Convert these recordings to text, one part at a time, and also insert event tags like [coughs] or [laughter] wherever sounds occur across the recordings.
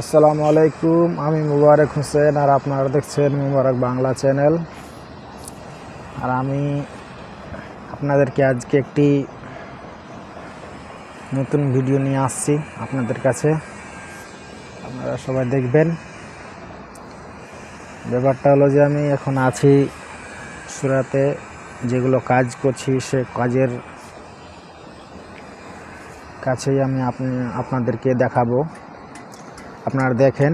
আসসালামু আলাইকুম, আমি মুবারক হোসেন আর আপনারা দেখছেন মুবারক বাংলা চ্যানেল। আর আমি আপনাদেরকে আজকে একটি নতুন ভিডিও নিয়ে আসছি আপনাদের কাছে। আপনারা সবাই দেখবেন। ব্যাপারটা হলো যে আমি এখন আছি সুরাতে, যেগুলো কাজ করছি সে কাজের কাছেই আমি আপনি, আপনাদেরকে দেখাবো। আপনারা দেখেন।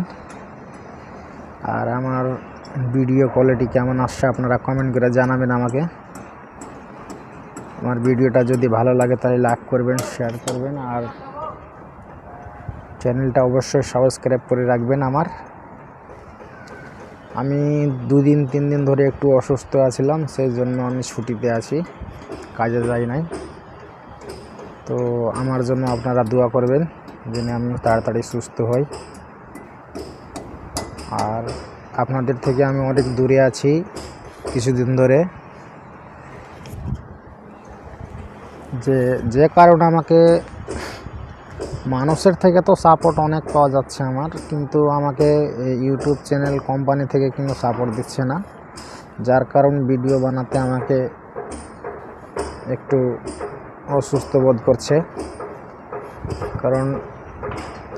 আর আমার ভিডিও কোয়ালিটি কেমন আসছে আপনারা কমেন্ট করে জানাবেন আমাকে। আমার ভিডিওটা যদি ভালো লাগে তাহলে লাইক করবেন শেয়ার করবেন, আর চ্যানেলটা অবশ্যই সাবস্ক্রাইব করে রাখবেন আমার। আমি দুদিন তিন দিন ধরে একটু অসুস্থ আছিলাম সেই জন্য আমি ছুটিতে আছি, কাজে যাই নাই। তো আমার জন্য আপনারা দোয়া করবেন, যেন আমি তাড়াতাড়ি সুস্থ হই। আর আপনাদের থেকে আমি অনেক দূরে আছি কিছুদিন ধরে। যে যে কারণে আমাকে মানুষের থেকে তো সাপোর্ট অনেক পাওয়া যাচ্ছে আমার, কিন্তু আমাকে ইউটিউব চ্যানেল কোম্পানি থেকে কিন্তু সাপোর্ট দিচ্ছে না। যার কারণ ভিডিও বানাতে আমাকে একটু অসুস্থ বোধ করছে। কারণ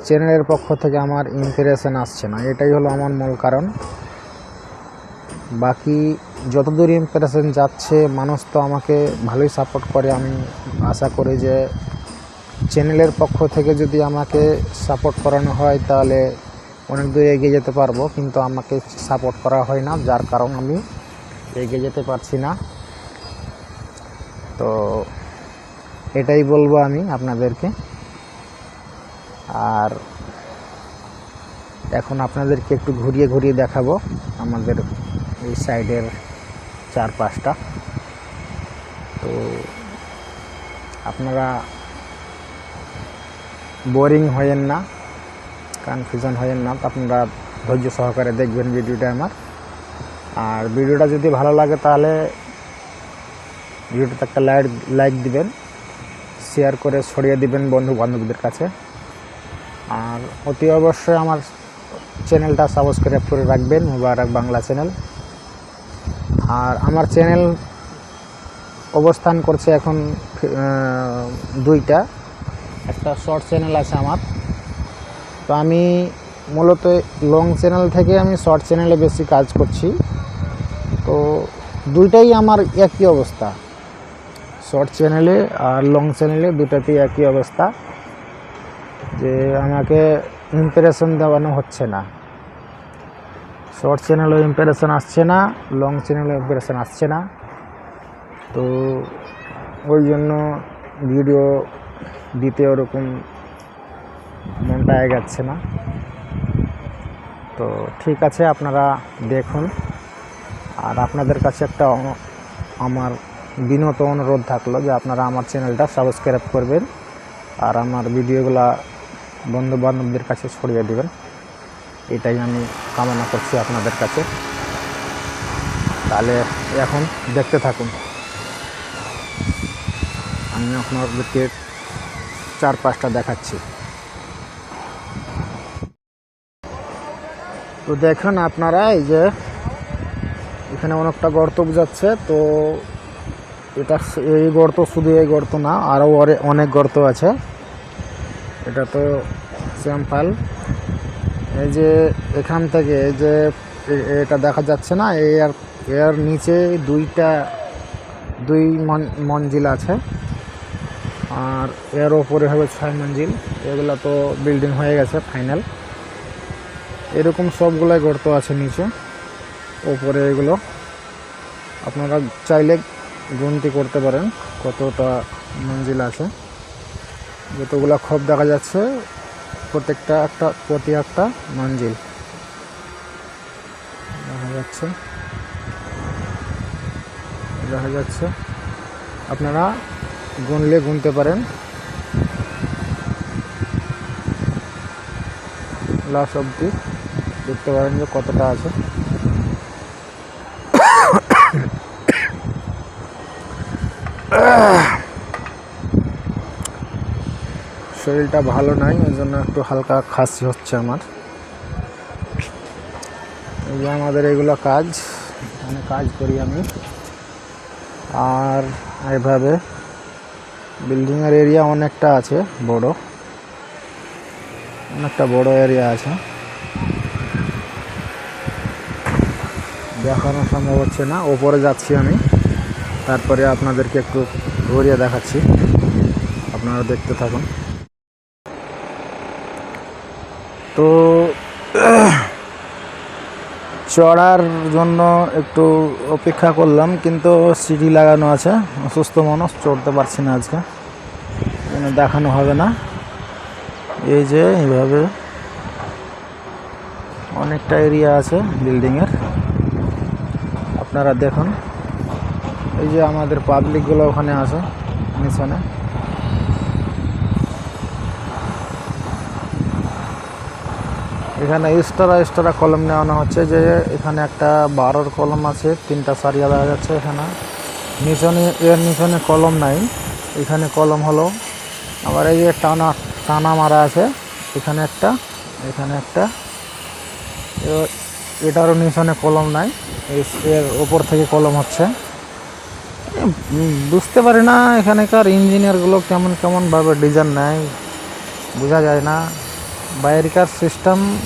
চ্যানেলের পক্ষ থেকে আমার ইমপ্রেশন আসছে না। এটাই হলো আমার মূল কারণ। বাকি যতদূর ইমপ্রেশন যাচ্ছে, মানুষ তো আমাকে ভালোই সাপোর্ট করে। আমি আশা করি যে চ্যানেলের পক্ষ থেকে যদি আমাকে সাপোর্ট করানো হয়, তাহলে অনেক দূর এগিয়ে যেতে পারব। কিন্তু আমাকে সাপোর্ট করা হয় না, যার কারণ আমি এগিয়ে যেতে পারছি না। তো এটাই বলব আমি আপনাদেরকে। আর এখন আপনাদেরকে একটু ঘুরিয়ে ঘুরিয়ে দেখাবো আমাদের এই সাইডের চারপাশটা। তো আপনারা বোরিং হয়েন না কনফিউশন হয়েন না আপনারা ধৈর্য সহকারে দেখবেন ভিডিওটা আমার। আর ভিডিওটা যদি ভালো লাগে তাহলে ভিডিওটাতে একটা লাইক লাইক দিবেন শেয়ার করে ছড়িয়ে দিবেন বন্ধু বান্ধবদের কাছে। আর অতি অবশ্যই আমার চ্যানেলটা সাবস্ক্রাইব করে রাখবেন, মুবারক বাংলা চ্যানেল। আর আমার চ্যানেল অবস্থান করছে এখন দুইটা। একটা শর্ট চ্যানেল আছে আমার। তো আমি মূলত লং চ্যানেল থেকে আমি শর্ট চ্যানেলে বেশি কাজ করছি। তো দুইটাই আমার একই অবস্থা। শর্ট চ্যানেলে আর লং চ্যানেলে দুটাতেই একই অবস্থা। যে আমাকে ইমপ্রেশন দেওয়ানো হচ্ছে না। শর্ট চ্যানেলও ইমপ্রেশন আসছে না লং চ্যানেলও ইমপ্রেশন আসছে না। তো ওই জন্য ভিডিও দিতে ওরকম মনটা এগাচ্ছে না। তো ঠিক আছে, আপনারা দেখুন। আর আপনাদের কাছে একটা আমার বিনত অনুরোধ থাকল যে আপনারা আমার চ্যানেলটা সাবস্ক্রাইব করবেন। আর আমার ভিডিওগুলা বন্ধু বান্ধবদের কাছে ছড়িয়ে দেবেন। এটাই আমি কামনা করছি আপনাদের কাছে। তাহলে এখন দেখতে থাকুন। আমি আপনাদেরকে চার পাঁচটা দেখাচ্ছি। তো দেখেন আপনারা, এই যে এখানে অনেকটা গর্ত বুঝাচ্ছে, তো এটা এই গর্ত শুধু এই গর্ত না, আরও অনেক গর্ত আছে। এটা তো স্যাম্পাল এই যে এখান থেকে যে এটা দেখা যাচ্ছে না এর এর নিচে দুইটা, দুই মঞ্জিল আছে। আর এর ওপরে হবে ছয় মঞ্জিল। এগুলো তো বিল্ডিং হয়ে গেছে ফাইনাল এরকম সবগুলাই গর্ত আছে নিচে, ওপরে এগুলো। আপনারা চাইলে গুনতি করতে পারেন কতটা মঞ্জিল আছে। যতগুলো খোপ দেখা যাচ্ছে, প্রত্যেকটা একটা, প্রতি একটা মঞ্জিল দেখা যাচ্ছে। দেখা যাচ্ছে। আপনারা গুনলে গুনতে পারেন। লাস্ট অবধি দেখতে পারেন যে কতটা আছে। [coughs] শরীরটা ভালো নাই, ওই জন্য একটু হালকা খাসি হচ্ছে আমার। এই আমাদের এগুলো কাজ, এখানে কাজ করি আমি। আর এভাবে বিল্ডিংয়ের এরিয়া অনেকটা আছে, বড়। অনেকটা বড় এরিয়া আছে। দেখানো সম্ভব হচ্ছে না, ওপরে যাচ্ছি আমি। তারপরে আপনাদেরকে একটু ঘুরিয়ে দেখাচ্ছি। আপনারা দেখতে থাকুন। তো চড়ার জন্য একটু অপেক্ষা করলাম, কিন্তু সিঁড়ি লাগানো আছে। অসুস্থ মানুষ, চড়তে পারছি না আজকে। দেখানো হবে না। এই যে, এইভাবে অনেকটা এরিয়া আছে বিল্ডিংয়ের। আপনারা দেখুন। এই যে আমাদের পাবলিকগুলো ওখানে আছে মিশনে এখানে এক্সট্রা এক্সট্রা কলম নেওয়ানো হচ্ছে যে এখানে একটা বারোর কলম আছে, তিনটা সারিয়া দেখা যাচ্ছে এখানে। নিচনে, এর নিচনে কলম নাই, এখানে কলম হলো। আবার এই যে টানা টানা মারা আছে, এখানে একটা এখানে একটা। এটারও নিচনে কলম নাই, এর ওপর থেকে কলম হচ্ছে। বুঝতে পারি না এখানকার ইঞ্জিনিয়ারগুলো কেমন, কেমনভাবে ডিজাইন নেয়, বোঝা যায় না। বাইরেকার সিস্টেম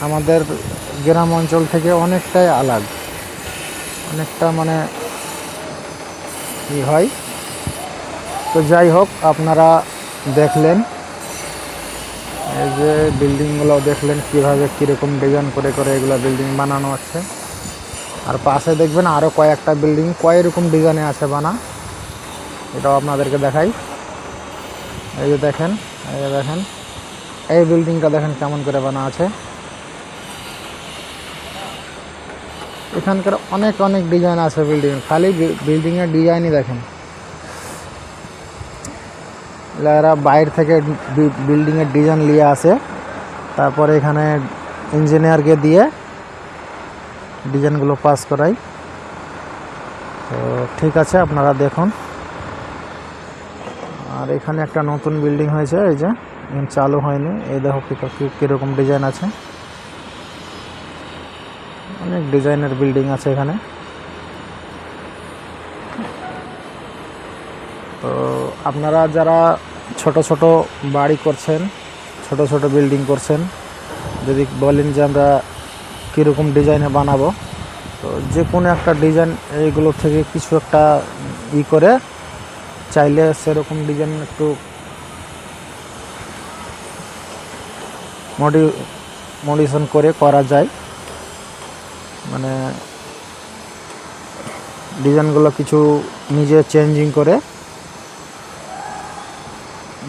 আমাদের গ্রাম অঞ্চল থেকে অনেকটাই আলাগ। অনেকটা মানে কি হয়। তো যাই হোক, আপনারা দেখলেন। এই যে বিল্ডিংগুলো দেখলেন, কীভাবে, কীরকম ডিজাইন করে করে এগুলো বিল্ডিং বানানো হচ্ছে। আর পাশে দেখবেন আরও কয়েকটা বিল্ডিং কয় রকম ডিজাইনে আছে বানা। এটাও আপনাদেরকে দেখাই। এই যে দেখেন, এই যে দেখেন। এই বিল্ডিংটা দেখেন কেমন করে বানা আছে। এখানকার অনেক অনেক ডিজাইন আছে বিল্ডিং খালি বিল্ডিংয়ের ডিজাইনই দেখেন। এরা বাইরে থেকে বিল্ডিংয়ের ডিজাইন নিয়ে আসে। তারপরে এখানে ইঞ্জিনিয়ারকে দিয়ে ডিজাইনগুলো পাস করাই। তো ঠিক আছে, আপনারা দেখুন। আর এখানে একটা নতুন বিল্ডিং হয়েছে, এই যে চালু হয়নি। এই দেখো কীরকম ডিজাইন আছে। অনেক ডিজাইনের বিল্ডিং আছে এখানে। তো আপনারা যারা ছোট ছোট বাড়ি করছেন, ছোট ছোট বিল্ডিং করছেন, যদি বলেন যে আমরা কীরকম ডিজাইনে বানাবো, তো যে কোনো একটা ডিজাইন এইগুলো থেকে কিছু একটা ই করে চাইলে সেরকম ডিজাইন একটু মডি মডিশন করে করা যায়। মানে ডিজাইনগুলো কিছু নিজে চেঞ্জিং করে,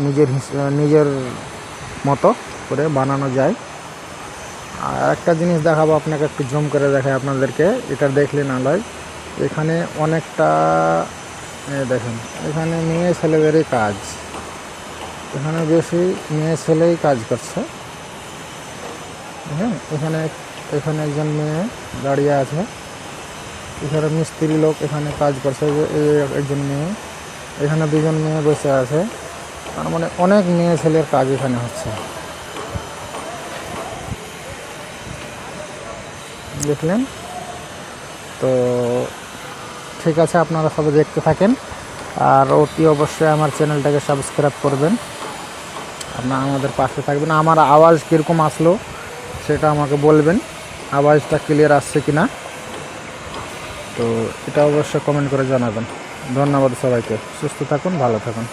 নিজের নিজের মতো করে বানানো যায়। আর একটা জিনিস দেখাবো আপনাকে, একটু জুম করে দেখাই আপনাদেরকে, এটা দেখলে না লয় এখানে অনেকটা দেখেন, এখানে মেয়ে ছেলেদেরই কাজ। এখানে বেশি মেয়ে ছেলেই কাজ করছে। হ্যাঁ এখানে এখানে একজন মেয়ে দাঁড়িয়ে আছে। এখানে মিস্ত্রি লোক এখানে কাজ করছে একজন মেয়ে। এখানে দুজন মেয়ে বসে আছে। তার মানে অনেক মেয়ে ছেলের কাজ এখানে হচ্ছে। দেখলেন? তো ঠিক আছে, আপনারা সবাই দেখতে থাকেন। আর অতি অবশ্যই আমার চ্যানেলটাকে সাবস্ক্রাইব করবেন। আপনারা আমাদের পাশে থাকবেন। আমার আওয়াজ কীরকম আসলো সেটা আমাকে বলবেন। আওয়াজটা ক্লিয়ার আসছে কি না তো এটা অবশ্যই কমেন্ট করে জানাবেন। ধন্যবাদ সবাইকে। সুস্থ থাকুন, ভালো থাকুন।